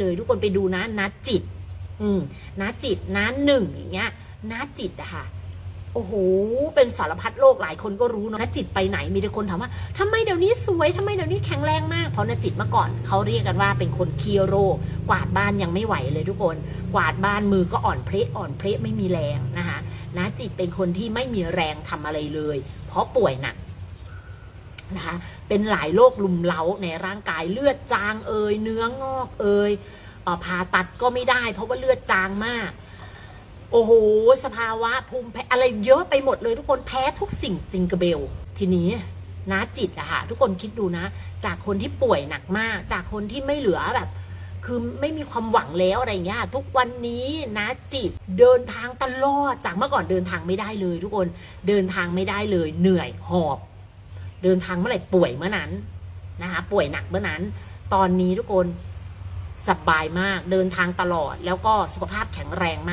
เลยทุกคนไปดูนะนัดจิต อืมนัดจิตนัดหนึ่งอย่างเงี้ยนัดจิตอะค่ะโอ้โห เป็นสารพัดโลกหลายคนก็รู้เนอะนัดจิตไปไหน มีแต่คนถามว่าทำไมเดี๋ยวนี้สวยทำไมเดี๋ยวนี้แข็งแรงมาก เพราะนัดจิตเมื่อก่อนเขาเรียกกันว่าเป็นคนเคียโร กวาดบ้านยังไม่ไหวเลยทุกคน กวาดบ้านมือก็อ่อนเพลอ่อนเพลไม่มีแรงนะคะนัดจิตเป็นคนที่ไม่มีแรงทำอะไรเลย เพราะป่วยหนัก นะคะเป็นหลายโรคลุมเล้าในร่างกายเลือดจางเอยเนื้องอกเอยผ่าตัดก็ไม่ได้ เพราะว่าเลือดจางมาก โอ้โห สภาวะภูมิแพ้อะไรเยอะไปหมดเลยทุกคนแพ้ทุกสิ่งจิงกระเบล ทีนี้นะจิตอะค่ะทุกคนคิดดูนะ จากคนที่ป่วยหนักมาก จากคนที่ไม่เหลือแบบ คือไม่มีความหวังแล้วอะไรเงี้ยทุกวันนี้นะจิตเดินทางตลอดจากเมื่อก่อนเดินทางไม่ได้เลย ทุกคนเดินทางไม่ได้เลยเหนื่อยหอบ เดินทางเมื่อไหร่ป่วยเมื่อนั้นนะคะป่วยหนักเมื่อนั้น ตอนนี้ทุกคนสบายมากเดินทางตลอดแล้วก็สุขภาพแข็งแรงมาก